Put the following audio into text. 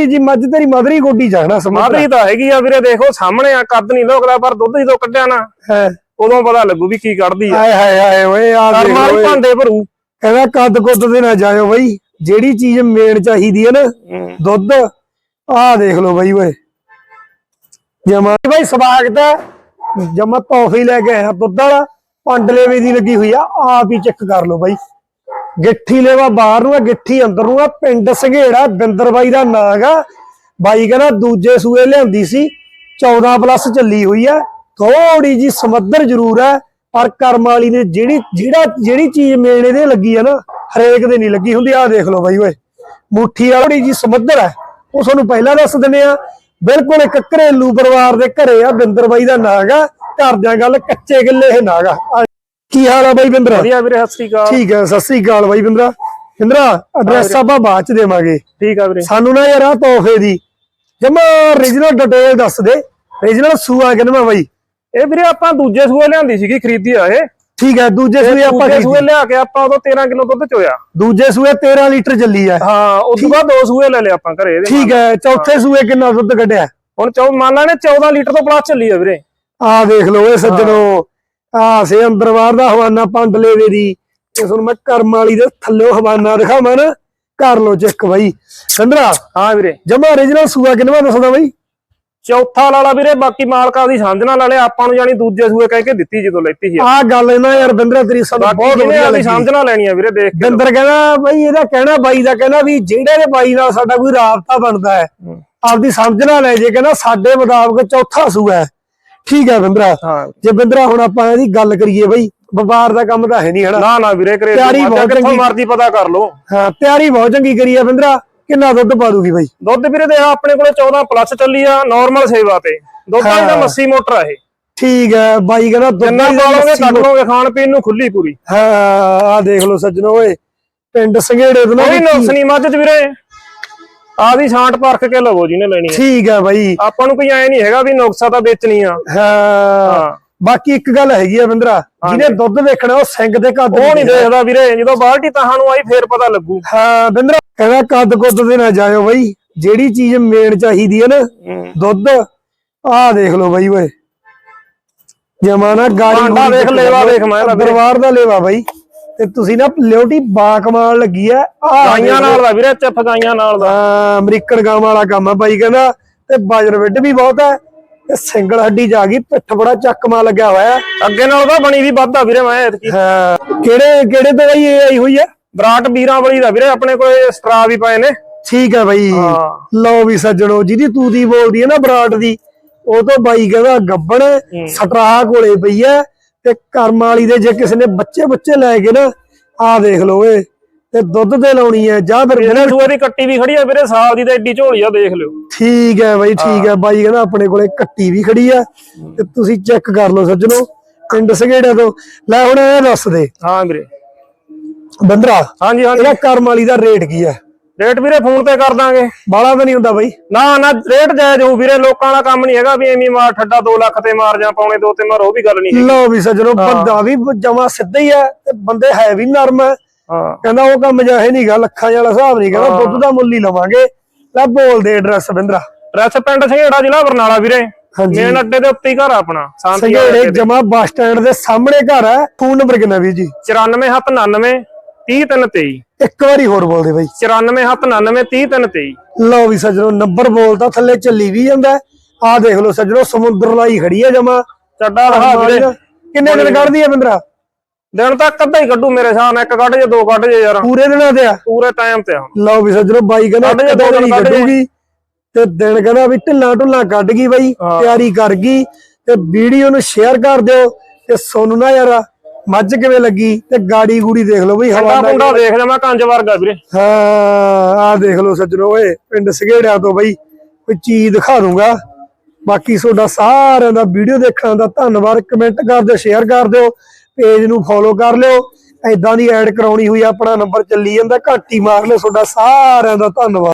ਥੋੜੀ ਜੀ ਮੱਝ ਤੇਰੀ ਮਦਰੀ ਗੋਡੀ ਜਾਣਾ ਸਮਝ ਮਾਦਰੀ ਤਾਂ ਹੈਗੀ ਆ ਵੀਰੇ ਦੇਖੋ ਸਾਹਮਣੇ ਆ ਕੱਦ ਨਹੀਂ ਲੋਕਦਾ ਪਰ ਦੁੱਧ ਜਦੋਂ ਕੱਢਿਆ ਨਾ ਹੈ। ਉਦੋਂ ਪਤਾ ਲੱਗੂ ਵੀ ਕੀ ਕੱਢਦੀ ਆ। ਹਾਏ ਹਾਏ ਹਾਏ ਓਏ ਆ ਦੇਖ ਓਏ। ਭਾਂਡੇ ਭਰੂ। ਕਹਿੰਦਾ ਕੱਦ ਕੁੱਦ ਦੇ ਨਾ ਜਾਇਓ ਬਈ ਜਿਹੜੀ ਚੀਜ਼ ਮੇਨ ਚਾਹੀਦੀ ਹੈ ਨਾ ਦੁੱਧ ਆਹ ਦੇਖ ਲਓ ਬਈ ਓਏ। ਜਮਾ ਬਈ ਸਵਾਗਤ ਹੈ ਜਮਾ ਤੋਹਫੀ ਲੈ ਕੇ ਆਇਆ ਦੁੱਧ ਵਾਲਾ ਪੰਡਲੇਵੇ ਦੀ ਲੱਗੀ ਹੋਈ ਆ ਆਪ ਹੀ ਚੈੱਕ ਕਰ ਲਓ ਬਈ। ਗਿੱਠੀ ਲੈਵਾ ਬਾਹਰ ਨੂੰ ਆ, ਗਿੱਠੀ ਅੰਦਰ ਨੂੰ ਆ, ਪਿੰਡ ਸੰਘੇੜਾ, ਬਿੰਦਰ ਬਾਈ ਦਾ ਨਾਂ ਗਾ ਬਾਈ ਕਹਿੰਦਾ ਦੂਜੇ ਸੂਏ ਲਿਆਂਦੀ ਸੀ 14 ਪਲੱਸ ਚੱਲੀ ਹੋਈ ਆ। ਥੋੜੀ ਜੀ ਸਮੱਦਰ ਜ਼ਰੂਰ ਹੈ ਪਰ ਕਰਮ ਵਾਲੀ ਨੇ ਜਿਹੜੀ, ਜਿਹੜਾ, ਜਿਹੜੀ ਚੀਜ਼ ਮੇਨ ਦੇ ਲੱਗੀ ਆ ਨਾ, ਹਰੇਕ ਦੇ ਨਹੀਂ ਲੱਗੀ ਹੁੰਦੀ। ਆ ਦੇਖ ਲਓ ਬਾਈ ਓਏ, ਮੁੱਠੀ ਵਾਲੀ ਜੀ ਸਮੱਦਰ ਹੈ ਉਹ ਤੁਹਾਨੂੰ ਪਹਿਲਾਂ ਦੱਸ ਦਿੰਦੇ ਆ, ਬਿਲਕੁਲ ਇੱਕ ਘਰੇਲੂ ਪਰਿਵਾਰ ਦੇ ਘਰੇ ਆ ਬਿੰਦਰ ਬਾਈ ਦਾ ਨਾਂ ਗਾ ਘਰ ਦਿਆਂ ਗੱਲ ਕੱਚੇ ਗਿੱਲੇ ਇਹ ਨਾਂ ਗਾ ਕੀ ਹਾਲ ਆ ਬਾਈ ਬਿੰਦਰ? ਵਧੀਆ ਵੀਰੇ ਸਤਿ ਸ੍ਰੀ ਅਕਾਲ। ਠੀਕ ਹੈ ਸਤਿ ਸ੍ਰੀ ਅਕਾਲ ਬਾਈ ਬਿੰਦਰਾ। ਬਿੰਦਰਾ ਐਡਰੈਸ ਆਪਾਂ ਬਾਅਦ ਚ ਦੇਵਾਂਗੇ। ਠੀਕ ਆ ਵੀਰੇ। ਸਾਨੂੰ ਨਾ ਯਾਰ ਆ ਤੋਹਫੇ ਦੀ ਜਮਾ origignal ਡਿਟੇਲ ਦੱਸ ਦੇ। origignal ਸੂਆ ਕਿਨਵਾ ਬਾਈ। ਇਹ ਵੀਰੇ ਆਪਾਂ ਦੂਜੇ ਸੂਏ ਲਿਆਂਦੀ ਸੀਗੀ ਖਰੀਦੀ ਆ ਇਹ। ਠੀਕ ਹੈ ਦੂਜੇ ਸੂਏ ਆਪਾਂ ਦੂਜੇ ਸੂਏ। ਲਿਆ ਕੇ ਆਪਾਂ ਉਦੋਂ 13 ਕਿਲੋ ਦੁੱਧ ਚੋਇਆ। ਦੂਜੇ ਸੂਏ 13 ਲੀਟਰ ਚੱਲੀ ਹੈ ਹਾਂ ਉਸ ਤੋਂ ਬਾਅਦ ਦੋ ਸੂਏ ਲੈ ਲਏ ਆਪਾਂ ਘਰੇ ਇਹਦੇ ਠੀਕ ਹੈ ਚੌਥੇ ਸੂਏ ਕਿੰਨਾ ਦੁੱਧ ਕੱਢਿਆ? ਹੁਣ ਚੌ ਮੰਨ ਲਾ ਨੇ 14 ਲੀਟਰ ਤੋਂ ਪਲੱਸ ਚੱਲੀ ਆ ਵੀਰੇ। ਆਹ ਦੇਖ ਲਓ ਇਹ ਸੱਜਣੋ। ਆਹ ਸੇ ਅੰਦਰ ਬਾਹਰ ਦਾ ਹਵਾਨਾ ਪੰਡ ਲੇਵੇ ਦੀ। ਇਹ ਤੁਹਾਨੂੰ ਮੈਂ ਕਰਮ ਵਾਲੀ ਦੇ ਥੱਲੇ ਹਵਾਨਾ ਦਿਖਾਵਾਂ ਨਾ। ਕਰ ਲਓ ਚੈੱਕ ਬਾਈ। ਸੰਦਰਾ ਹਾਂ ਵੀਰੇ। ਜਮਾ origignal ਸੂਆ ਕਿਨਵਾ ਦੱਸਦਾ ਬਾਈ? ਚੌਥਾ ਲਾਲਾ ਵੀਰੇ ਬਾਕੀ ਮਾਲਕਾਂ ਦੀ ਸਮਝਣਾ ਲਾਲੇ ਆਪਾਂ ਨੂੰ ਜਾਨੀ ਦੂਜੇ ਸੂਏ ਕਹਿ ਕੇ ਦਿੱਤੀ ਜਦੋਂ ਲੈਤੀ ਸੀ। ਆਹ ਗੱਲ ਇਹਨਾਂ ਯਾਰ ਬਿੰਦਰਾ ਤੇਰੀ ਸਾਨੂੰ ਬਹੁਤ ਵਧੀਆ ਲੱਗੀ। ਸਮਝਣਾ ਲੈਣੀ ਆ ਵੀਰੇ ਦੇਖ ਕੇ ਬਿੰਦਰ ਕਹਿੰਦਾ ਬਈ ਇਹਦਾ ਕਹਿਣਾ ਬਾਈ ਦਾ ਕਹਿੰਦਾ ਵੀ ਜਿਹੜੇ ਦੇ ਬਾਈ ਨਾਲ ਸਾਡਾ ਕੋਈ ਰਾਬਤਾ ਬਣਦਾ ਹੈ ਆਪਦੀ ਸਮਝ ਨਾਲ ਲੈ ਜੇ ਕਹਿੰਦਾ ਸਾਡੇ ਮੁਤਾਬਕ ਚੌਥਾ ਸੂਆ ਹੈ। ਠੀਕ ਹੈ ਬਿੰਦਰਾ। ਹਾਂ। ਜੇ ਬਿੰਦਰਾ ਹੁਣ ਆਪਾਂ ਇਹਦੀ ਗੱਲ ਕਰੀਏ ਬਈ ਵਪਾਰ ਦਾ ਕੰਮ ਤਾਂ ਹੈ ਨਹੀਂ ਹਨਾ? ਨਾ ਨਾ ਵੀਰੇ ਕਰੇ ਤਿਆਰੀ ਬਹੁਤ ਚੰਗੀ। ਮਰਜ਼ੀ ਪਤਾ ਕਰ ਲਓ। ਹਾਂ ਤਿਆਰੀ ਬਹੁਤ ਚੰਗੀ ਕਰੀ ਆ ਬਿੰਦਰਾ। ਕਿੰਨਾ ਦੁੱਧ ਪਾ ਦੂਗੀ ਬਾਈ? ਦੁੱਧ ਵੀਰੇ ਦੇ ਆਪਣੇ ਕੋਲੇ 14 ਪਲੱਸ ਚੱਲੀ ਆ ਨਾਰਮਲ ਸੇਵਾ ਤੇ। ਦੁੱਧ ਦਾ ਮੱਸੀ ਮੋਟਰ ਆ ਇਹ। ਠੀਕ ਹੈ ਬਾਈ ਕਹਿੰਦਾ ਦੁੱਧ ਜਿੰਨਾ ਤਾਂ ਪਾਲੋਗੇ ਕੱਢ ਲਓਗੇ ਖਾਣ ਪੀਣ ਨੂੰ ਖੁੱਲੀ ਪੂਰੀ। ਹਾਂ ਆ ਦੇਖ ਲਓ ਸੱਜਣੋ ਓਏ ਪਿੰਡ ਸੰਘੇੜੇ ਤੋਂ ਕੋਈ ਨੁਕਸ ਨਹੀਂ ਮੱਝ ਚ ਵੀਰੇ। ਆਦੀ ਛਾਂਟ ਪਰਖ ਕੇ ਲਵੋ ਜਿਹਨੇ ਲੈਣੀ ਹੈ। ਠੀਕ ਹੈ ਬਾਈ। ਆਪਾਂ ਨੂੰ ਕੋਈ ਐ ਨਹੀਂ ਹੈਗਾ ਵੀ ਨੁਕਸਾ ਤਾਂ ਵੇਚਣੀ ਆ ਹਾਂ। ਬਾਕੀ ਇੱਕ ਗੱਲ ਹੈਗੀ ਆ ਬਿੰਦਰਾ ਜਿਹਨੇ ਦੁੱਧ ਵੇਖਣਾ ਉਹ ਸਿੰਘ ਦੇ ਕੱਦ ਉਹ ਨਹੀਂ ਦੇਖਦਾ ਵੀਰੇ ਜਦੋਂ ਬਾਲਟੀ ਤਾਹਾਂ ਨੂੰ ਆਈ ਫੇਰ ਪਤਾ ਲੱਗੂ। ਹਾਂ ਬਿੰਦਰਾ ਕਹਿੰਦਾ ਕੱਦ ਕੁੱਦ ਦੇ ਨਾ ਜਾਇਓ ਬਈ। ਜਿਹੜੀ ਚੀਜ਼ ਮੇਨ ਚਾਹੀਦੀ ਹੈ ਨਾ ਦੁੱਧ ਆਹ ਦੇਖ ਲਓ ਬਈ ਓਏ। ਜਮਾਨਾ ਗਾੜੀ ਤੇ ਲੇਵਾ ਵੇਖ ਮੈਂ। ਦਰਬਾਰ ਦਾ ਲੇਵਾ ਬਈ। ਤੇ ਤੁਸੀਂ ਨਾ ਲਿਓਟੀ ਬਾ ਕਮਾਲ ਲੱਗੀ ਆ ਗਾਈਆਂ ਨਾਲ ਦਾ ਵੀਰੇ ਚੱਫ ਗਾਈਆਂ ਨਾਲ ਦਾ। ਹਾਂ ਅਮਰੀਕਨ ਗਾਂ ਵਾਲਾ ਕੰਮ ਆ ਬਾਈ ਕਹਿੰਦਾ ਤੇ ਬਾਜਰ ਵਿੱਡ ਵੀ ਬਹੁਤ ਹੈ ਤੇ ਸਿੰਗਲ ਹੱਡੀ ਜਾ ਗਈ ਪਿੱਠ ਬੜਾ ਚੱਕਮਾ ਲੱਗਿਆ ਹੋਇਆ। ਅੱਗੇ ਨਾਲ ਤਾਂ ਬਣੀ ਵੀ ਵੱਧ ਵੀਰੇ ਮੈਂ ਐਤਕੀ। ਹਾਂ ਕਿਹੜੇ ਕਿਹੜੇ ਤੋਂ ਬਈ ਇਹ ਆਈ ਹੋਈ ਆ ਬਰਾਟ ਵੀਰਾਂ ਵਾਲੀ ਦਾ ਵੀਰੇ ਆਪਣੇ ਕੋਲੇ ਸਟਰਾ ਵੀ ਪਏ ਨੇ। ਠੀਕ ਹੈ ਬਾਈ। ਲਓ ਵੀ ਸੱਜਣੋ ਜਿਹਦੀ ਤੂੰ ਦੀ ਬੋਲਦੀ ਹੈ ਨਾ ਬਰਾੜ ਦੀ ਉਹ ਤੋਂ ਬਾਈ ਕਹਿੰਦਾ ਗੱਬਣ ਸਟਰਾ ਕੋਲੇ ਪਈ ਹੈ ਤੇ ਕਰਮ ਵਾਲੀ ਦੇ ਜੇ ਕਿਸੇ ਨੇ ਬੱਚੇ ਬੱਚੇ ਲੈ ਕੇ ਨਾ ਆਹ ਦੇਖ ਲਓ ਏ ਤੇ ਦੁੱਧ ਤੇ ਲਾਉਣੀ ਹੈ ਜਾਂ ਫਿਰ ਇਹਨੇ ਸੂਏ ਦੀ ਕੱਟੀ ਵੀ ਖੜੀ ਆ ਵੀਰੇ ਸਾਲ ਦੀ ਤਾਂ ਐਡੀ ਝੋਲੀ ਆ ਦੇਖ ਲਿਓ। ਠੀਕ ਹੈ ਬਾਈ ਠੀਕ ਹੈ ਬਾਈ ਕਹਿੰਦਾ ਆਪਣੇ ਕੋਲੇ ਕੱਟੀ ਵੀ ਖੜੀ ਆ ਤੇ ਤੁਸੀਂ ਚੈੱਕ ਕਰ ਲਓ ਸੱਜਣੋ ਪਿੰਡ ਸੰਘੇੜੇ ਤੋਂ। ਲੈ ਹੁਣ ਇਹ ਦੱਸ ਦੇ। ਹਾਂ ਵੀਰੇ। ਬੰਦਰਾ ਹਾਂਜੀ ਹਾਂਜੀ। ਇਹਦਾ ਕਰਮ ਵਾਲੀ ਦਾ ਰੇਟ ਕੀ ਹੈ? ਰੇਟ ਵੀਰੇ ਫੋਨ ਤੇ ਕਰ ਦਾਂਗੇ। ਬਾਲਾ ਤਾਂ ਨਹੀਂ ਹੁੰਦਾ ਬਾਈ। ਨਾ ਨਾ ਰੇਟ ਜਾਇਜ਼ ਹੋਊ ਵੀਰੇ ਲੋਕਾਂ ਦਾ ਕੰਮ ਨਹੀਂ ਹੈਗਾ ਵੀ ਐਵੇਂ ਮਾਰ ਠੱਡਾ 2 ਲੱਖ ਤੇ ਮਾਰ ਜਾਂ ਪੌਣੇ 2 ਤੇ ਮਾਰ ਉਹ ਵੀ ਗੱਲ ਨਹੀਂ ਲਓ ਵੀ ਸੱਜਣੋ ਬੰਦਾ ਵੀ ਜਮਾ ਸਿੱਧਾ ਹੀ ਹੈ ਤੇ ਬੰਦੇ ਹੈ ਵੀ ਨਰਮ ਹੈ। ਕਹਿੰਦਾ ਉਹ ਕੰਮ ਜਾਹੇ ਨਹੀਂਗਾ ਲੱਖਾਂ ਵਾਲਾ ਹਿਸਾਬ ਨਹੀਂ ਕਹਿੰਦਾ ਦੁੱਧ ਦਾ ਮੁੱਲ ਹੀ ਲਵਾਂਗੇ। ਲੈ ਬੋਲ ਦੇ ਐਡਰੈਸ ਬਿੰਦਰਾ। ਰੈਸ ਪਿੰਡ ਸੰਘੇੜਾ ਜ਼ਿਲ੍ਹਾ ਬਰਨਾਲਾ ਵੀਰੇ। ਮੇਨ ਅੱਡੇ ਦੇ ਉੱਤੇ ਹੀ ਘਰ ਆਪਣਾ ਵਾਲੇ ਤੇ। ਜਮਾ ਬੱਸ ਸਟੈਂਡ ਦੇ ਸਾਹਮਣੇ ਘਰ ਹੈ ਫੋਨ ਨੰਬਰ ਕਿੰਨਾ ਵੀਰ ਜੀ? 94799 30323 ਇੱਕ ਵਾਰੀ ਹੋਰ ਬੋਲ ਦੇ ਬਾਈ 94799 30323 ਲਓ ਵੀ ਸੱਜਣੋ ਨੰਬਰ ਬੋਲਦਾ ਥੱਲੇ ਚੱਲੀ ਵੀ ਜਾਂਦਾ ਆਹ ਦੇਖ ਲਓ ਸੱਜਣੋ ਸਮੁੰਦਰ ਲਾਈ ਖੜੀ ਹੈ ਜਮਾ। ਚੱਡਾ ਰਹਾ ਵੀਰੇ। ਕਿੰਨੇ ਦਿਨ ਕੱਢਦੀ ਹੈ ਬਿੰਦਰਾ? ਦਿਨ ਤੱਕ ਅੱਧਾ ਹੀ ਕੱਢੂ ਮੇਰੇ ਹਿਸਾਬ ਨਾਲ ਇੱਕ ਕੱਢ ਜੇ ਦੋ ਕੱਢ ਜੇ ਯਾਰ। ਪੂਰੇ ਦਿਨਾਂ ਤੇ ਆ? ਪੂਰੇ ਟਾਈਮ ਤੇ ਆ। ਲਓ ਵੀ ਸੱਜਣੋ ਬਾਈ ਕਹਿੰਦਾ ਜੇ, ਦੋ ਦਿਨ। ਕੱਢੂਗੀ। ਤੇ ਦਿਨ ਕਹਿੰਦਾ ਵੀ ਢਿੱਲਾ ਢੁੱਲਾ ਕੱਢ ਗਈ ਬਾਈ। ਤਿਆਰੀ ਕਰ ਗਈ। ਤੇ ਵੀਡੀਓ ਨੂੰ ਸ਼ੇਅਰ ਕਰ ਦਿਓ। ਤੇ ਸੋਨੂੰ ਨਾ ਯਾਰ। ਮੱਝ ਕਿਵੇਂ ਲੱਗੀ? ਤੇ ਗਾੜੀ ਗੂੜੀ ਦੇਖ ਲਓ ਬਈ ਹਵਾ ਕੁੰਡਾ ਦੇਖ ਮੈਂ ਕੰਜ ਵਰਗਾ ਵੀਰੇ। ਹਾਂ ਆਹ ਦੇਖ ਲਓ ਸੱਜਣੋ ਓਏ ਪਿੰਡ ਸਗੇੜਿਆਂ ਤੋਂ ਬਈ ਕੋਈ ਚੀਜ਼ ਦਿਖਾ ਦੂੰਗਾ। ਬਾਕੀ ਤੁਹਾਡਾ ਸਾਰਿਆਂ ਦਾ ਵੀਡੀਓ ਦੇਖਣ ਦਾ ਧੰਨਵਾਦ ਕਮੈਂਟ ਕਰ ਦਿਓ ਸ਼ੇਅਰ ਕਰ ਦਿਓ ਪੇਜ ਨੂੰ ਫੋਲੋ ਕਰ ਲਿਓ। ਐਦਾਂ ਦੀ ਐਡ ਕਰਾਉਣੀ ਹੋਈ ਆਪਣਾ ਨੰਬਰ ਚੱਲੀ ਜਾਂਦਾ ਘੱਟ ਮਾਰ ਲਿਓ ਤੁਹਾਡਾ ਸਾਰਿਆਂ ਦਾ ਧੰਨਵਾਦ।